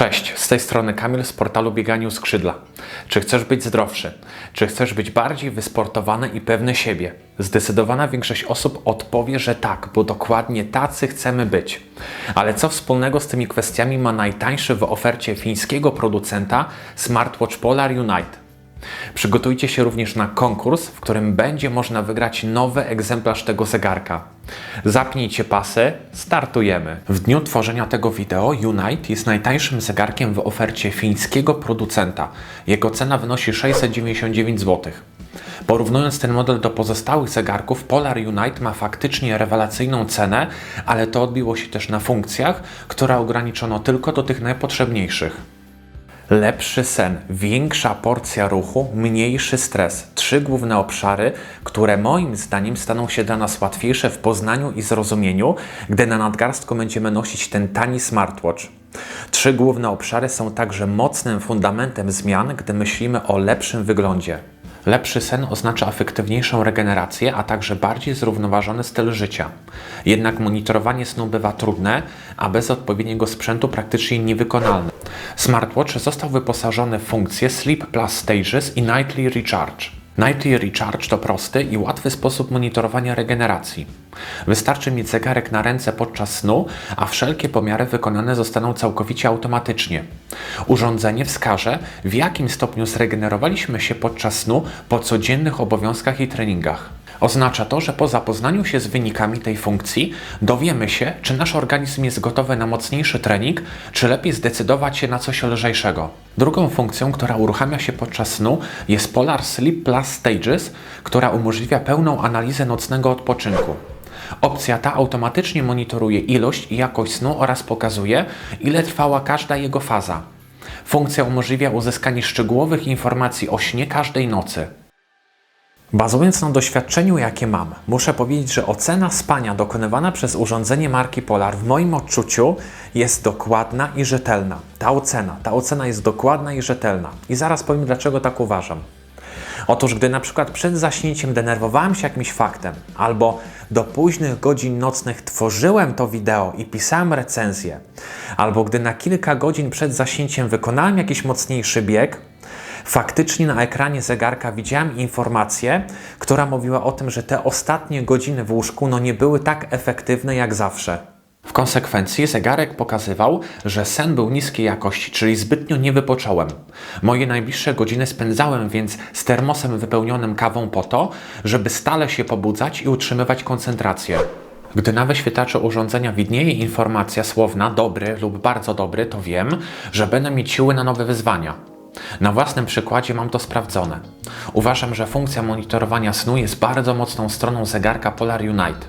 Cześć, z tej strony Kamil z portalu Bieganiu Skrzydla. Czy chcesz być zdrowszy? Czy chcesz być bardziej wysportowany i pewny siebie? Zdecydowana większość osób odpowie, że tak, bo dokładnie tacy chcemy być. Ale co wspólnego z tymi kwestiami ma najtańszy w ofercie fińskiego producenta smartwatch Polar Unite? Przygotujcie się również na konkurs, w którym będzie można wygrać nowy egzemplarz tego zegarka. Zapnijcie pasy, startujemy. W dniu tworzenia tego wideo Unite jest najtańszym zegarkiem w ofercie fińskiego producenta. Jego cena wynosi 699 zł. Porównując ten model do pozostałych zegarków, Polar Unite ma faktycznie rewelacyjną cenę, ale to odbiło się też na funkcjach, które ograniczono tylko do tych najpotrzebniejszych. Lepszy sen, większa porcja ruchu, mniejszy stres. Trzy główne obszary, które moim zdaniem staną się dla nas łatwiejsze w poznaniu i zrozumieniu, gdy na nadgarstku będziemy nosić ten tani smartwatch. Trzy główne obszary są także mocnym fundamentem zmian, gdy myślimy o lepszym wyglądzie. Lepszy sen oznacza efektywniejszą regenerację, a także bardziej zrównoważony styl życia. Jednak monitorowanie snu bywa trudne, a bez odpowiedniego sprzętu praktycznie niewykonalne. Smartwatch został wyposażony w funkcję Sleep Plus Stages i Nightly Recharge. Nightly Recharge to prosty i łatwy sposób monitorowania regeneracji. Wystarczy mieć zegarek na ręce podczas snu, a wszelkie pomiary wykonane zostaną całkowicie automatycznie. Urządzenie wskaże, w jakim stopniu zregenerowaliśmy się podczas snu po codziennych obowiązkach i treningach. Oznacza to, że po zapoznaniu się z wynikami tej funkcji dowiemy się, czy nasz organizm jest gotowy na mocniejszy trening, czy lepiej zdecydować się na coś lżejszego. Drugą funkcją, która uruchamia się podczas snu jest Polar Sleep Plus Stages, która umożliwia pełną analizę nocnego odpoczynku. Opcja ta automatycznie monitoruje ilość i jakość snu oraz pokazuje, ile trwała każda jego faza. Funkcja umożliwia uzyskanie szczegółowych informacji o śnie każdej nocy. Bazując na doświadczeniu, jakie mam, muszę powiedzieć, że ocena spania dokonywana przez urządzenie marki Polar w moim odczuciu jest dokładna i rzetelna. Ta ocena, ta ocena jest dokładna i rzetelna. I zaraz powiem, dlaczego tak uważam. Otóż, gdy na przykład przed zaśnięciem denerwowałem się jakimś faktem, albo do późnych godzin nocnych tworzyłem to wideo i pisałem recenzję, albo gdy na kilka godzin przed zaśnięciem wykonałem jakiś mocniejszy bieg, faktycznie na ekranie zegarka widziałem informację, która mówiła o tym, że te ostatnie godziny w łóżku no nie były tak efektywne jak zawsze. W konsekwencji zegarek pokazywał, że sen był niskiej jakości, czyli zbytnio nie wypocząłem. Moje najbliższe godziny spędzałem więc z termosem wypełnionym kawą po to, żeby stale się pobudzać i utrzymywać koncentrację. Gdy na wyświetlaczu urządzenia widnieje informacja słowna dobry lub bardzo dobry, to wiem, że będę mieć siły na nowe wyzwania. Na własnym przykładzie mam to sprawdzone. Uważam, że funkcja monitorowania snu jest bardzo mocną stroną zegarka Polar Unite.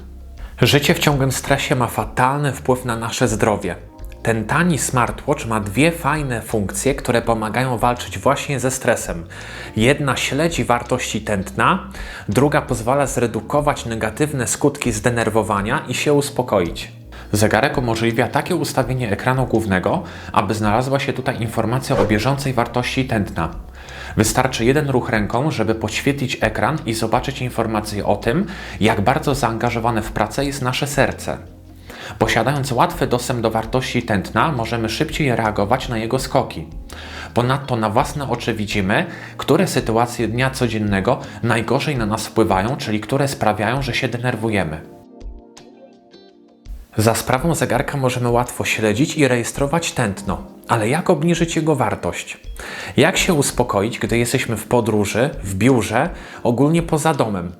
Życie w ciągłym stresie ma fatalny wpływ na nasze zdrowie. Ten tani smartwatch ma dwie fajne funkcje, które pomagają walczyć właśnie ze stresem. Jedna śledzi wartości tętna, druga pozwala zredukować negatywne skutki zdenerwowania i się uspokoić. Zegarek umożliwia takie ustawienie ekranu głównego, aby znalazła się tutaj informacja o bieżącej wartości tętna. Wystarczy jeden ruch ręką, żeby podświetlić ekran i zobaczyć informację o tym, jak bardzo zaangażowane w pracę jest nasze serce. Posiadając łatwy dostęp do wartości tętna, możemy szybciej reagować na jego skoki. Ponadto na własne oczy widzimy, które sytuacje dnia codziennego najgorzej na nas wpływają, czyli które sprawiają, że się denerwujemy. Za sprawą zegarka możemy łatwo śledzić i rejestrować tętno, ale jak obniżyć jego wartość? Jak się uspokoić, gdy jesteśmy w podróży, w biurze, ogólnie poza domem?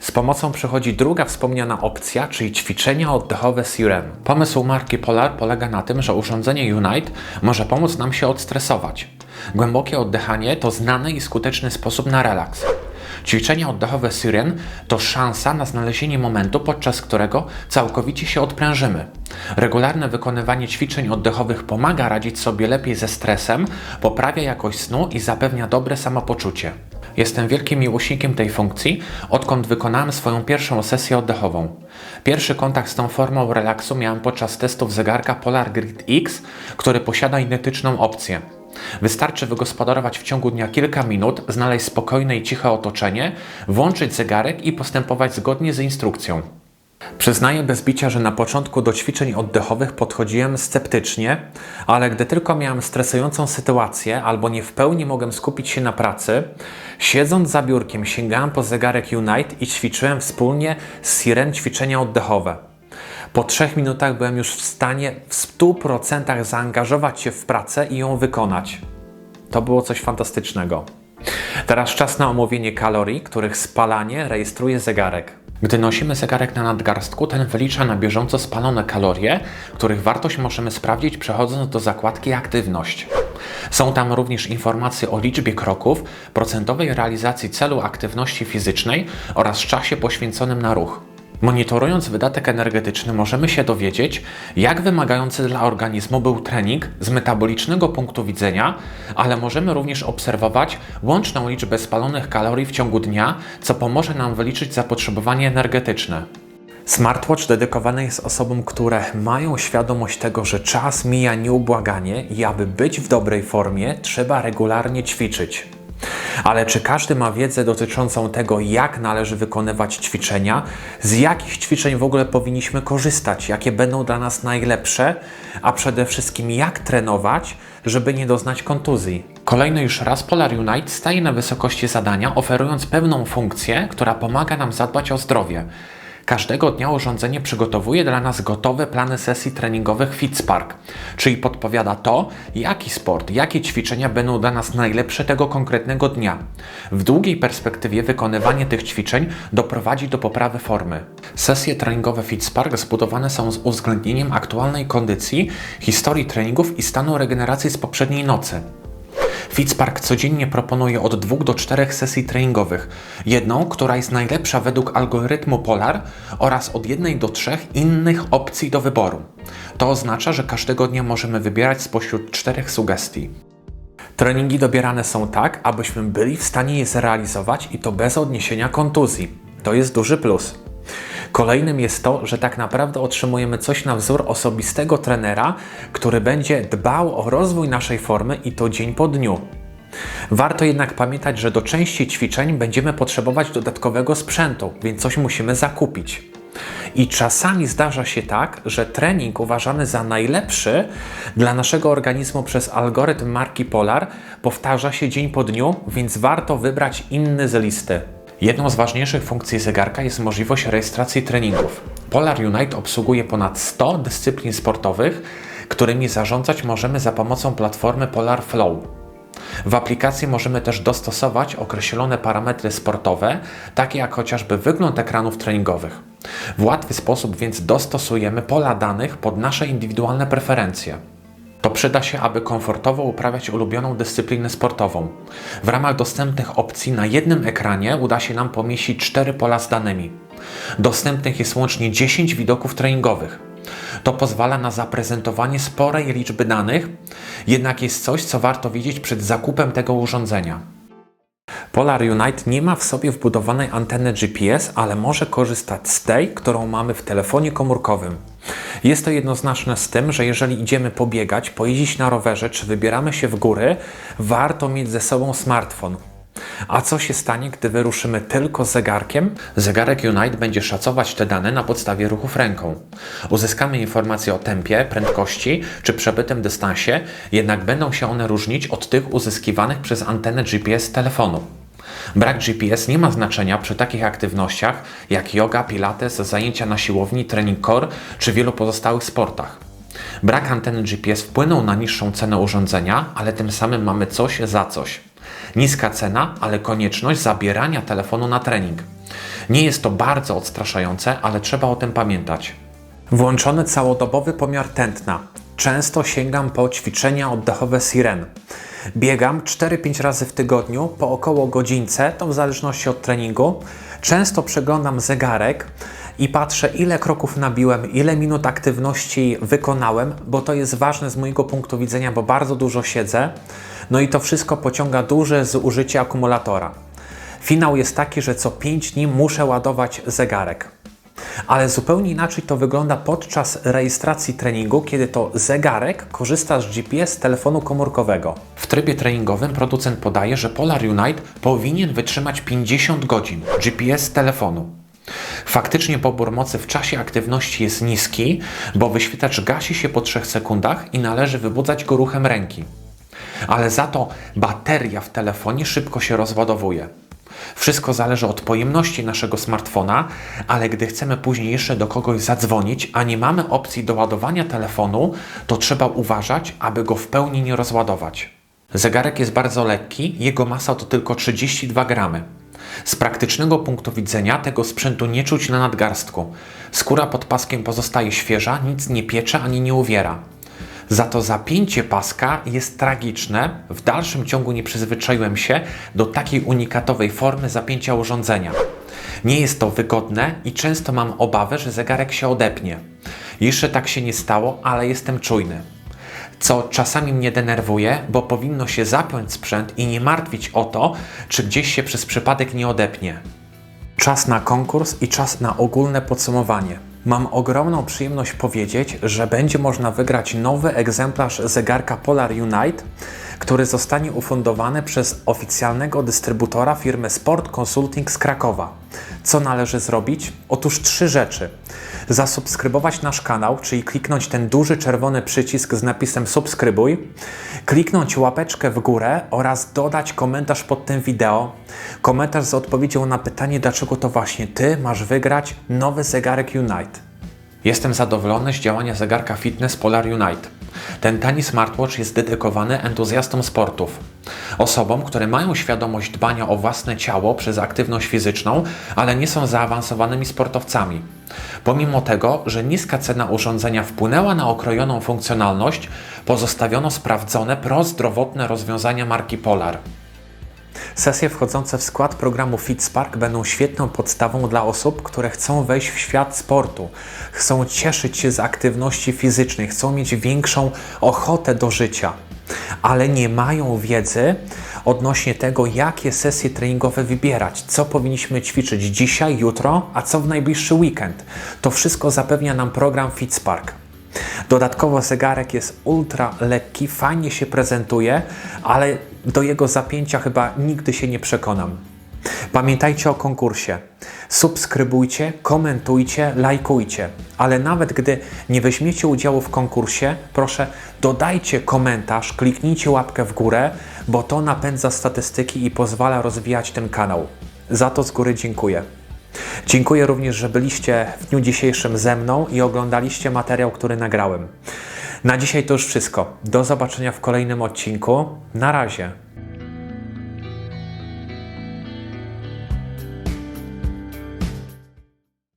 Z pomocą przychodzi druga wspomniana opcja, czyli ćwiczenia oddechowe Siren. Pomysł marki Polar polega na tym, że urządzenie Unite może pomóc nam się odstresować. Głębokie oddychanie to znany i skuteczny sposób na relaks. Ćwiczenia oddechowe Syren to szansa na znalezienie momentu, podczas którego całkowicie się odprężymy. Regularne wykonywanie ćwiczeń oddechowych pomaga radzić sobie lepiej ze stresem, poprawia jakość snu i zapewnia dobre samopoczucie. Jestem wielkim miłośnikiem tej funkcji, odkąd wykonałem swoją pierwszą sesję oddechową. Pierwszy kontakt z tą formą relaksu miałem podczas testów zegarka Polar Grid X, który posiada identyczną opcję. Wystarczy wygospodarować w ciągu dnia kilka minut, znaleźć spokojne i ciche otoczenie, włączyć zegarek i postępować zgodnie z instrukcją. Przyznaję bez bicia, że na początku do ćwiczeń oddechowych podchodziłem sceptycznie, ale gdy tylko miałem stresującą sytuację albo nie w pełni mogłem skupić się na pracy, siedząc za biurkiem sięgałem po zegarek Unite i ćwiczyłem wspólnie z Siren ćwiczenia oddechowe. Po trzech minutach byłem już w stanie w 100% zaangażować się w pracę i ją wykonać. To było coś fantastycznego. Teraz czas na omówienie kalorii, których spalanie rejestruje zegarek. Gdy nosimy zegarek na nadgarstku, ten wylicza na bieżąco spalone kalorie, których wartość możemy sprawdzić przechodząc do zakładki Aktywność. Są tam również informacje o liczbie kroków, procentowej realizacji celu aktywności fizycznej oraz czasie poświęconym na ruch. Monitorując wydatek energetyczny, możemy się dowiedzieć, jak wymagający dla organizmu był trening z metabolicznego punktu widzenia, ale możemy również obserwować łączną liczbę spalonych kalorii w ciągu dnia, co pomoże nam wyliczyć zapotrzebowanie energetyczne. Smartwatch dedykowany jest osobom, które mają świadomość tego, że czas mija nieubłaganie i aby być w dobrej formie, trzeba regularnie ćwiczyć. Ale czy każdy ma wiedzę dotyczącą tego, jak należy wykonywać ćwiczenia, z jakich ćwiczeń w ogóle powinniśmy korzystać, jakie będą dla nas najlepsze, a przede wszystkim jak trenować, żeby nie doznać kontuzji? Kolejny już raz Polar Unite staje na wysokości zadania, oferując pewną funkcję, która pomaga nam zadbać o zdrowie. Każdego dnia urządzenie przygotowuje dla nas gotowe plany sesji treningowych FitSpark, czyli podpowiada to, jaki sport, jakie ćwiczenia będą dla nas najlepsze tego konkretnego dnia. W długiej perspektywie wykonywanie tych ćwiczeń doprowadzi do poprawy formy. Sesje treningowe FitSpark zbudowane są z uwzględnieniem aktualnej kondycji, historii treningów i stanu regeneracji z poprzedniej nocy. Fitzpark codziennie proponuje od 2 do 4 sesji treningowych. Jedną, która jest najlepsza według algorytmu Polar oraz od 1 do 3 innych opcji do wyboru. To oznacza, że każdego dnia możemy wybierać spośród czterech sugestii. Treningi dobierane są tak, abyśmy byli w stanie je zrealizować i to bez odniesienia kontuzji. To jest duży plus. Kolejnym jest to, że tak naprawdę otrzymujemy coś na wzór osobistego trenera, który będzie dbał o rozwój naszej formy i to dzień po dniu. Warto jednak pamiętać, że do części ćwiczeń będziemy potrzebować dodatkowego sprzętu, więc coś musimy zakupić. I czasami zdarza się tak, że trening uważany za najlepszy dla naszego organizmu przez algorytm marki Polar powtarza się dzień po dniu, więc warto wybrać inny z listy. Jedną z ważniejszych funkcji zegarka jest możliwość rejestracji treningów. Polar Unite obsługuje ponad 100 dyscyplin sportowych, którymi zarządzać możemy za pomocą platformy Polar Flow. W aplikacji możemy też dostosować określone parametry sportowe, takie jak chociażby wygląd ekranów treningowych. W łatwy sposób więc dostosujemy pola danych pod nasze indywidualne preferencje. To przyda się, aby komfortowo uprawiać ulubioną dyscyplinę sportową. W ramach dostępnych opcji na jednym ekranie uda się nam pomieścić cztery pola z danymi. Dostępnych jest łącznie 10 widoków treningowych. To pozwala na zaprezentowanie sporej liczby danych, jednak jest coś, co warto wiedzieć przed zakupem tego urządzenia. Polar Unite nie ma w sobie wbudowanej anteny GPS, ale może korzystać z tej, którą mamy w telefonie komórkowym. Jest to jednoznaczne z tym, że jeżeli idziemy pobiegać, pojeździć na rowerze czy wybieramy się w góry, warto mieć ze sobą smartfon. A co się stanie, gdy wyruszymy tylko z zegarkiem? Zegarek Unite będzie szacować te dane na podstawie ruchów ręką. Uzyskamy informacje o tempie, prędkości czy przebytym dystansie, jednak będą się one różnić od tych uzyskiwanych przez antenę GPS telefonu. Brak GPS nie ma znaczenia przy takich aktywnościach jak yoga, pilates, zajęcia na siłowni, trening core czy wielu pozostałych sportach. Brak anteny GPS wpłynął na niższą cenę urządzenia, ale tym samym mamy coś za coś. Niska cena, ale konieczność zabierania telefonu na trening. Nie jest to bardzo odstraszające, ale trzeba o tym pamiętać. Włączony całodobowy pomiar tętna. Często sięgam po ćwiczenia oddechowe Siren. Biegam 4-5 razy w tygodniu po około godzince, to w zależności od treningu. Często przeglądam zegarek i patrzę, ile kroków nabiłem, ile minut aktywności wykonałem, bo to jest ważne z mojego punktu widzenia, bo bardzo dużo siedzę. No i to wszystko pociąga duże zużycie akumulatora. Finał jest taki, że co 5 dni muszę ładować zegarek. Ale zupełnie inaczej to wygląda podczas rejestracji treningu, kiedy to zegarek korzysta z GPS telefonu komórkowego. W trybie treningowym producent podaje, że Polar Unite powinien wytrzymać 50 godzin GPS telefonu. Faktycznie pobór mocy w czasie aktywności jest niski, bo wyświetlacz gasi się po 3 sekundach i należy wybudzać go ruchem ręki. Ale za to bateria w telefonie szybko się rozładowuje. Wszystko zależy od pojemności naszego smartfona, ale gdy chcemy później jeszcze do kogoś zadzwonić, a nie mamy opcji doładowania telefonu, to trzeba uważać, aby go w pełni nie rozładować. Zegarek jest bardzo lekki, jego masa to tylko 32 gramy. Z praktycznego punktu widzenia tego sprzętu nie czuć na nadgarstku. Skóra pod paskiem pozostaje świeża, nic nie piecze ani nie uwiera. Za to zapięcie paska jest tragiczne. W dalszym ciągu nie przyzwyczaiłem się do takiej unikatowej formy zapięcia urządzenia. Nie jest to wygodne i często mam obawę, że zegarek się odepnie. Jeszcze tak się nie stało, ale jestem czujny. Co czasami mnie denerwuje, bo powinno się zapiąć sprzęt i nie martwić o to, czy gdzieś się przez przypadek nie odepnie. Czas na konkurs i czas na ogólne podsumowanie. Mam ogromną przyjemność powiedzieć, że będzie można wygrać nowy egzemplarz zegarka Polar Unite, który zostanie ufundowany przez oficjalnego dystrybutora firmy Sport Consulting z Krakowa. Co należy zrobić? Otóż trzy rzeczy. Zasubskrybować nasz kanał, czyli kliknąć ten duży czerwony przycisk z napisem subskrybuj, kliknąć łapeczkę w górę oraz dodać komentarz pod tym wideo. Komentarz z odpowiedzią na pytanie, dlaczego to właśnie Ty masz wygrać nowy zegarek Unite. Jestem zadowolony z działania zegarka fitness Polar Unite. Ten tani smartwatch jest dedykowany entuzjastom sportów. Osobom, które mają świadomość dbania o własne ciało przez aktywność fizyczną, ale nie są zaawansowanymi sportowcami. Pomimo tego, że niska cena urządzenia wpłynęła na okrojoną funkcjonalność, pozostawiono sprawdzone prozdrowotne rozwiązania marki Polar. Sesje wchodzące w skład programu FitSpark będą świetną podstawą dla osób, które chcą wejść w świat sportu, chcą cieszyć się z aktywności fizycznej, chcą mieć większą ochotę do życia, ale nie mają wiedzy odnośnie tego, jakie sesje treningowe wybierać, co powinniśmy ćwiczyć dzisiaj, jutro, a co w najbliższy weekend. To wszystko zapewnia nam program FitSpark. Dodatkowo zegarek jest ultra lekki, fajnie się prezentuje, ale do jego zapięcia chyba nigdy się nie przekonam. Pamiętajcie o konkursie. Subskrybujcie, komentujcie, lajkujcie. Ale nawet gdy nie weźmiecie udziału w konkursie, proszę dodajcie komentarz, kliknijcie łapkę w górę, bo to napędza statystyki i pozwala rozwijać ten kanał. Za to z góry dziękuję. Dziękuję również, że byliście w dniu dzisiejszym ze mną i oglądaliście materiał, który nagrałem. Na dzisiaj to już wszystko. Do zobaczenia w kolejnym odcinku. Na razie.